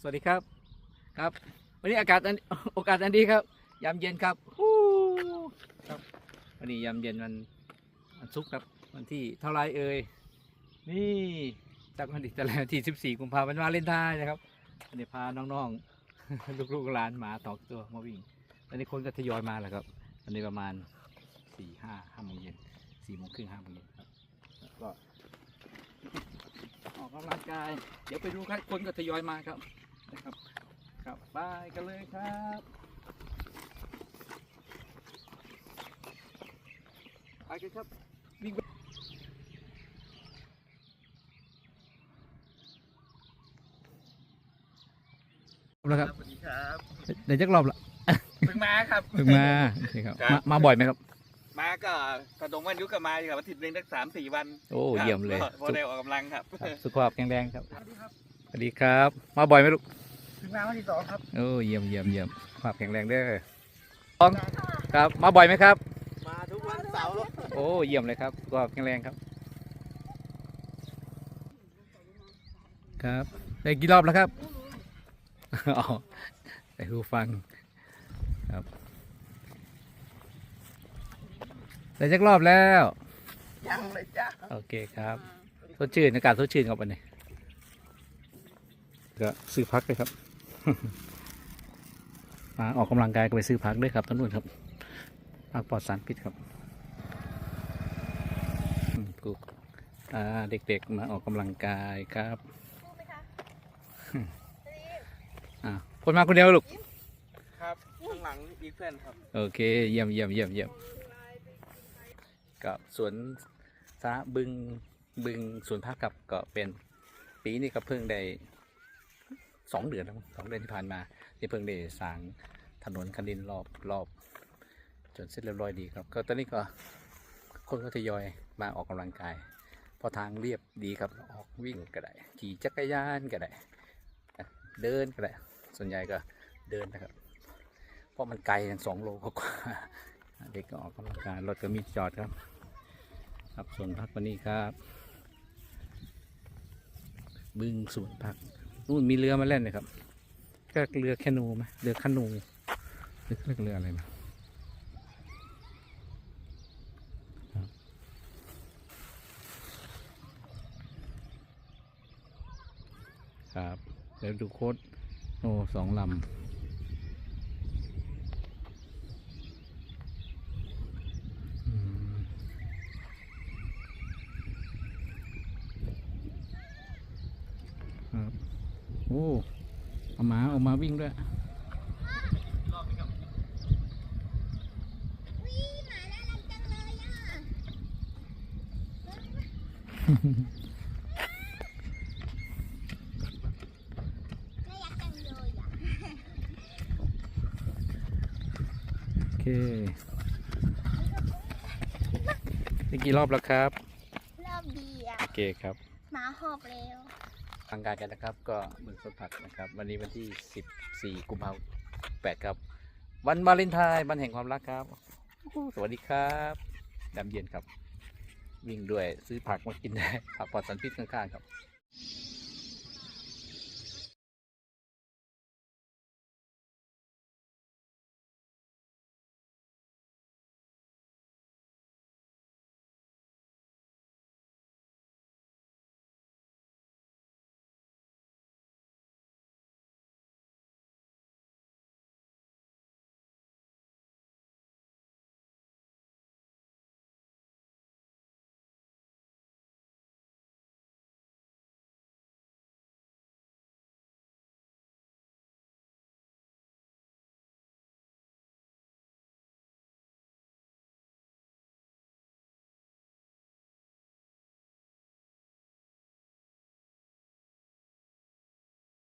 สวัสดีครับครับ วันนี้อากาศอันโอกาสอันดีครับยามเย็นครับฮู้ครับ วันนี้ยามเย็นวันวันศุกร์ครับวันที่เท่าไรเอ่ยนี่จากวันที่แต่ละที่ 14 กุมภาพันธ์วาเลนไทน์นะครับวันนี้พาน้องๆ ลูกๆหลานหมาตอกตัวมาวิ่งตอนนี้คนก็ทยอยมาแล้วครับตอนนี้ประมาณสี่ห้าห้าโมงเย็นสี่โมงครึ่งห้าโมงเย็นครับก็ออกกำลังกาย เดี๋ยวไปดูครับคนก็ทยอยมาครับ นะครับครับไปกันเลยครับไปกันครับวิ่งไปแล้วครับสวัสดีครับเดี๋ยวจะรอบละเพิ่งมาครับถึงมาโอเคครับครับมามาบ่อยไหมครับ มาก็กระดงวันยุกก็มาครับอาทิตย์หนึ่งสักสามสี่วัน โอ้ครับเยี่ยมเลยก็พอได้ออกกำลังครับครับ สุขภาพแข็งแรงครับสวัสดีครับ มาบ่อยไหมลูกถึงมาวันที่สองครับโอ้เยี่ยมเยี่ยมเยี่ยมสุขภาพแข็งแรงเด้อสองครับ มาบ่อยไหมครับ มาทุกวันเสาร์โอ้เยี่ยมเลยครับสุขภาพแข็งแรงครับ ครับได้กี่รอบแล้วครับอ๋อได้หูฟังครับได้จักรอบแล้วยังเลยจ้าโอเคครับสดชื่นอากาศสดชื่นครับวันนี้ ก็ซื้อพักเลยครับมาออกกำลังกายก็ไปซื้อพักด้วยครับท่านนุ่นครับพักปลอดสารพิษครับอืมกูอ่าเด็กๆมาออกกำลังกายครับอ่าคนมาคนเดียวลูกครับข้างหลังอีกเพื่อนครับ โอเค เยี่ยมเยี่ยมเยี่ยมเยี่ยมกับสวนสาบึงบึงสวนพักกับก็เป็นปีนี้ก็เพิ่งได้ สองเดือนแล้วสองเดือนที่ผ่านมาที่เพิ่งได้สางถนนคันดินรอบรอบจนเสร็จเรียบร้อยดีครับ ก็ตอนนี้ก็คนก็ทยอยมาออกกำลังกายเพอทางเรียบดีครับออกวิ่งก็ได้ขี่จักรยานก็ได้เดินก็ได้ส่วนใหญ่ก็เดินนะครับ เพราะมันไกลทั้งสองโลกว่าเด็กก็ออกกำลังกายรถก็มีจอดครับ ครับส่วนพักวันนี้ครับ บึงสวนพัก นู่นมีเรือมาเล่นเลยครับก็เรือแคนูไหมเรือคนูหรือเรืออะไรนะครับครับเดี๋ยวดูโค้ดโอ้สองลำ อืมครับ โอ้เอาหมาเอามาวิ่งด้วยน่ารักจังเลยอะโอเคนี่กี่รอบแล้วครับ รอบเดียวโอเคครับ หมาหอบเร็ว ทางการกันนะครับ ก็บึงสวนผักนะครับ วันนี้วันที่ 14 กุมภาพันธ์8ครับ วันวาเลนไทน์วันแห่งความรักครับ สวัสดีครับดำเย็นครับ วิ่งด้วยซื้อผักมากินได้ผักปลอดสารพิษข้างๆครับ